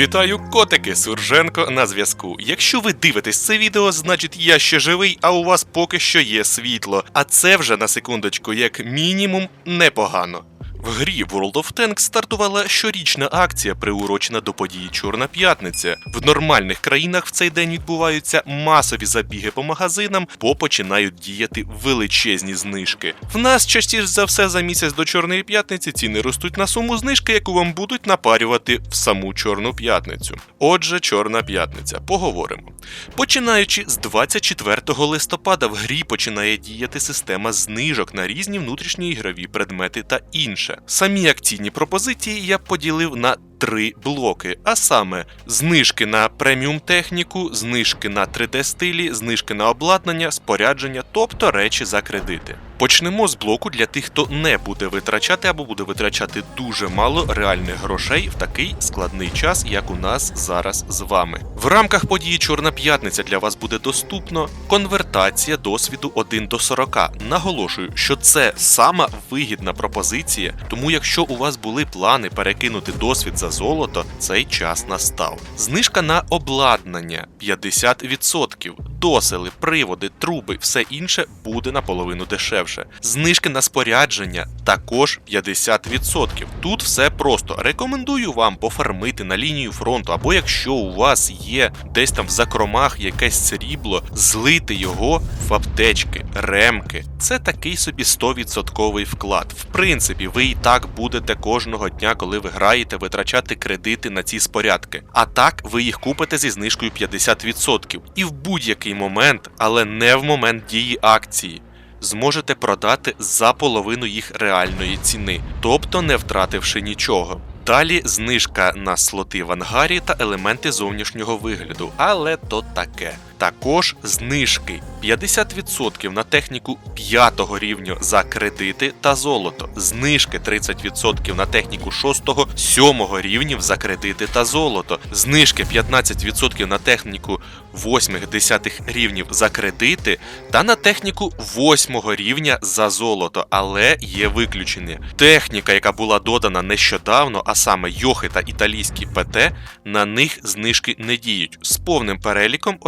Вітаю, котики! Сурженко на зв'язку. Якщо ви дивитесь це відео, значить я ще живий, а у вас поки що є світло. А це вже на секундочку, як мінімум, непогано. В грі World of Tanks стартувала щорічна акція, приурочена до події Чорна П'ятниця. В нормальних країнах в цей день відбуваються масові забіги по магазинам, бо починають діяти величезні знижки. В нас частіше за все за місяць до Чорної п'ятниці ціни ростуть на суму знижки, яку вам будуть напарювати в саму Чорну п'ятницю. Отже, Чорна п'ятниця. Поговоримо. Починаючи з 24 листопада в грі починає діяти система знижок на різні внутрішні ігрові предмети та інше. Самі акційні пропозиції я поділив на три блоки, а саме знижки на преміум техніку, знижки на 3D стилі, знижки на обладнання, спорядження, тобто речі за кредити. Почнемо з блоку для тих, хто не буде витрачати або буде витрачати дуже мало реальних грошей в такий складний час, як у нас зараз з вами. В рамках події Чорна п'ятниця для вас буде доступно конвертація досвіду 1 до 40. Наголошую, що це сама вигідна пропозиція, тому якщо у вас були плани перекинути досвід за золото, цей час настав. Знижка на обладнання 50%. Досили, приводи, труби, все інше буде наполовину дешевше. Знижки на спорядження також 50%. Тут все просто. Рекомендую вам пофармити на лінію фронту, або якщо у вас є десь там в закромах якесь срібло, злити його в аптечки, ремки. Це такий собі 100% вклад. В принципі, ви і так будете кожного дня, коли ви граєте, витрачати кредити на ці спорядки. А так ви їх купите зі знижкою 50%. І в будь-який момент, але не в момент дії акції. Зможете продати за половину їх реальної ціни, тобто не втративши нічого. Далі знижка на слоти в ангарі та елементи зовнішнього вигляду, але то таке. Також знижки 50% на техніку 5 рівня за кредити та золото, знижки 30% на техніку 6, 7 рівнів за кредити та золото, знижки 15% на техніку 8, 10 рівнів за кредити та на техніку 8 рівня за золото, але є виключення. Техніка, яка була додана нещодавно, а саме Йохи та італійські ПТ, на них знижки не діють. З повним переліком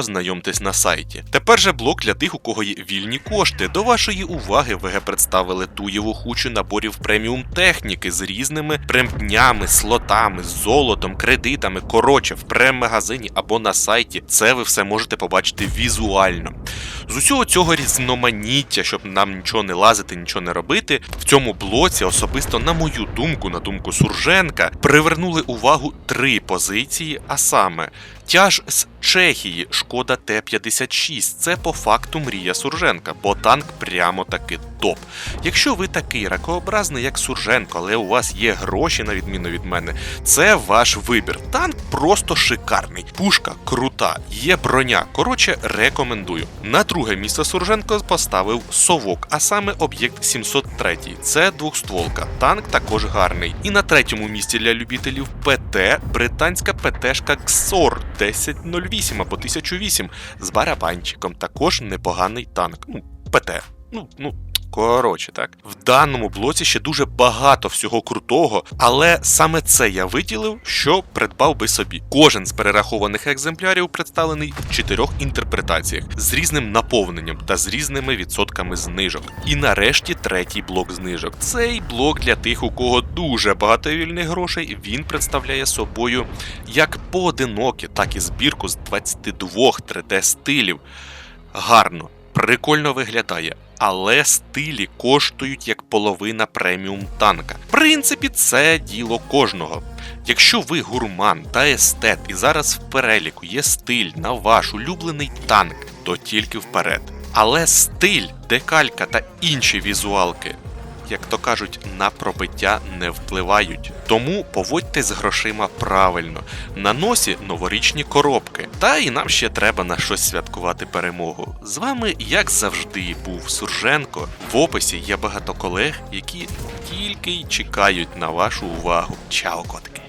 ознайомтесь на сайті. Тепер же блок для тих, у кого є вільні кошти. До вашої уваги ВГ представили туєву хучу наборів преміум техніки з різними премднями, слотами, золотом, кредитами. Коротше, в прем-магазині або на сайті. Це ви все можете побачити візуально. З усього цього різноманіття, щоб нам нічого не лазити, нічого не робити, в цьому блоці, особисто на мою думку, на думку Сурженка, привернули увагу три позиції, а саме. Тяж з Чехії, шкода Т-56. Це по факту мрія Сурженка, бо танк прямо таки топ. Якщо ви такий ракообразний, як Сурженко, але у вас є гроші, на відміну від мене, це ваш вибір. Танк просто шикарний. Пушка крута, є броня. Коротше, рекомендую. На друге місце Сурженко поставив совок, а саме об'єкт 703. Це двохстволка. Танк також гарний. І на третьому місці для любителів ПТ британська ПТшка XOR 1008 або 1008 з барабанчиком. Також непоганий танк. Ну, ПТ. Ну, ну. Коротше, так. В даному блоці ще дуже багато всього крутого, але саме це я виділив, що придбав би собі. Кожен з перерахованих екземплярів представлений в чотирьох інтерпретаціях з різним наповненням та з різними відсотками знижок. І нарешті третій блок знижок. Цей блок для тих, у кого дуже багато вільних грошей, він представляє собою як поодинокі, так і збірку з 22 3D стилів. Гарно, прикольно виглядає але стилі коштують як половина преміум танка. В принципі, це діло кожного. Якщо ви гурман та естет, і зараз в переліку є стиль на ваш улюблений танк, то тільки вперед. Але стиль, декалька та інші візуалки, як то кажуть, на пробиття не впливають. Тому поводьте з грошима правильно. На носі новорічні коробки. Та і нам ще треба на щось святкувати перемогу. З вами, як завжди, був Сурженко. В описі є багато колег, які тільки й чекають на вашу увагу. Чао, котики!